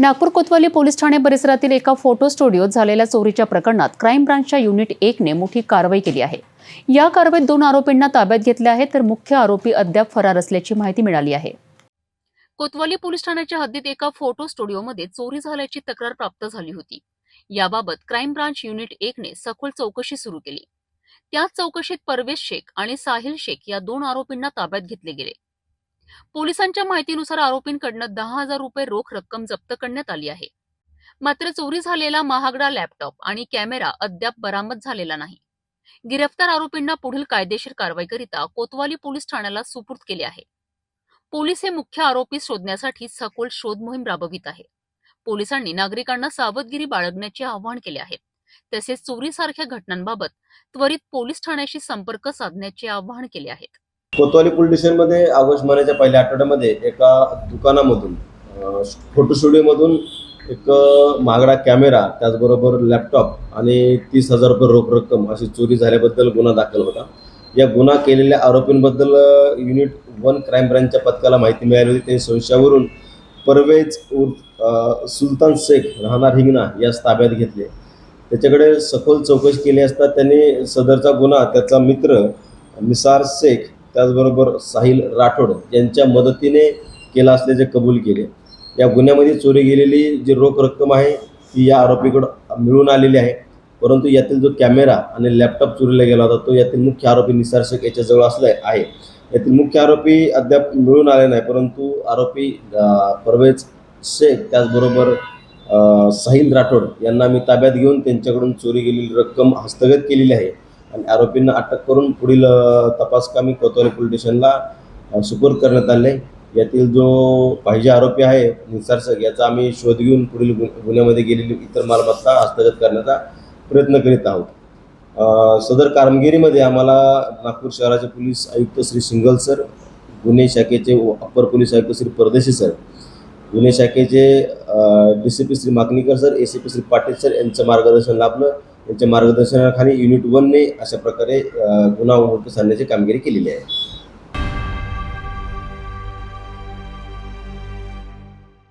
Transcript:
नागपूर कोतवाली police Thane परिसरातील एका photo स्टुडिओत झालेल्या चोरीच्या प्रकरणात क्राईम ब्रांचच्या युनिट एकने मोठी कारवाई केली आहे. या कारवाईत दोन आरोपींना ताब्यात घेतले आहे तर मुख्य आरोपी अद्याप फरार असल्याची माहिती मिळाली आहे. कोतवाली पोलीस ठाण्याच्या हद्दीत एका फोटो स्टुडिओमध्ये चोरी झाल्याची तक्रार प्राप्त झाली होती. याबाबत क्राईम ब्रांच युनिट एकने सखोल चौकशी सुरू केली. त्याच चौकशीत परवेश शेख आणि साहिल शेख या दोन आरोपींना ताब्यात घेतले गेले. पोलिसांच्या माहितीनुसार आरोपींकडनं दहा हजार रुपये रोख रक्कम जप्त करण्यात आली आहे. मात्र चोरी झालेला महागडा लॅपटॉप आणि कॅमेरा अद्याप बरामद झालेला नाही. गिरफ्तार आरोपींना पुढील कायदेशीर कारवाईकरिता कोतवाली पोलीस ठाण्याला सुपूर्द केले आहे. पोलीस हे मुख्य आरोपी शोधण्यासाठी सखोल शोध मोहीम राबवित आहे. पोलिसांनी नागरिकांना सावधगिरी बाळगण्याचे आवाहन केले आहे. तसेच चोरीसारख्या घटनांबाबत त्वरित पोलीस ठाण्याशी संपर्क साधण्याचे आवाहन केले आहेत कोतवाली पोलीस स्टेशनमध्ये ऑगस्ट महिन्याच्या पहिल्या आठवड्यामध्ये एका दुकानामधून फोटो स्टुडिओमधून एक महागडा कॅमेरा त्याचबरोबर लॅपटॉप आणि तीस हजार रुपये रोख रक्कम अशी चोरी झाल्याबद्दल गुन्हा दाखल होता. या गुन्हा केलेल्या आरोपींबद्दल युनिट वन क्राईम ब्रँचच्या पथकाला माहिती मिळाली होती. त्यांनी संशयावरून परवेज उर्फ सुलतान शेख राहणार हिंगणा यास ताब्यात घेतले. त्याच्याकडे सखोल चौकशी केली असता त्यांनी सदरचा गुन्हा त्याचा मित्र निसार शेख त्याचबरोबर साहिल राठोड यांच्या मदतीने केला असल्याचे कबूल केले. या गुन्ह्यामध्ये चोरी गेलेली जी रोख रक्कम आहे ती या आरोपीकडं मिळून आलेली आहे. परंतु यातील जो कॅमेरा आणि लॅपटॉप चोरीला गेला होता तो यातील मुख्य आरोपी निसार शेख याच्याजवळ असला आहे. यातील मुख्य आरोपी अद्याप मिळून आले नाही परंतु आरोपी परवेज शेख त्याचबरोबर साहिल राठोड यांना मी ताब्यात घेऊन त्यांच्याकडून चोरी गेलेली रक्कम हस्तगत केलेली आहे. आणि आरोपींना अटक करून पुढील तपास कामी कोतवाली पोलीस स्टेशनला सुपूर्द करण्यात आले. यातील जो पाहिजे आरोपी आहे निसार याचा आम्ही शोध घेऊन पुढील गुन्ह्यामध्ये गेलेली इतर मालमत्ता हस्तगत करण्याचा प्रयत्न करीत आहोत. सदर कामगिरीमध्ये आम्हाला नागपूर शहराचे पोलीस आयुक्त श्री सिंगल सर गुन्हे शाखेचे अप्पर पोलीस आयुक्त श्री परदेशी सर गुन्हे शाखेचे D C P Shri Magnikar sir A C P Shri Patil sir यांचं मार्गदर्शन लाभलं. यांच्या मार्गदर्शनाखाली युनिट वनने अशा प्रकारे गुन्हा उघडकीस आणण्याची कामगिरी केलेली आहे.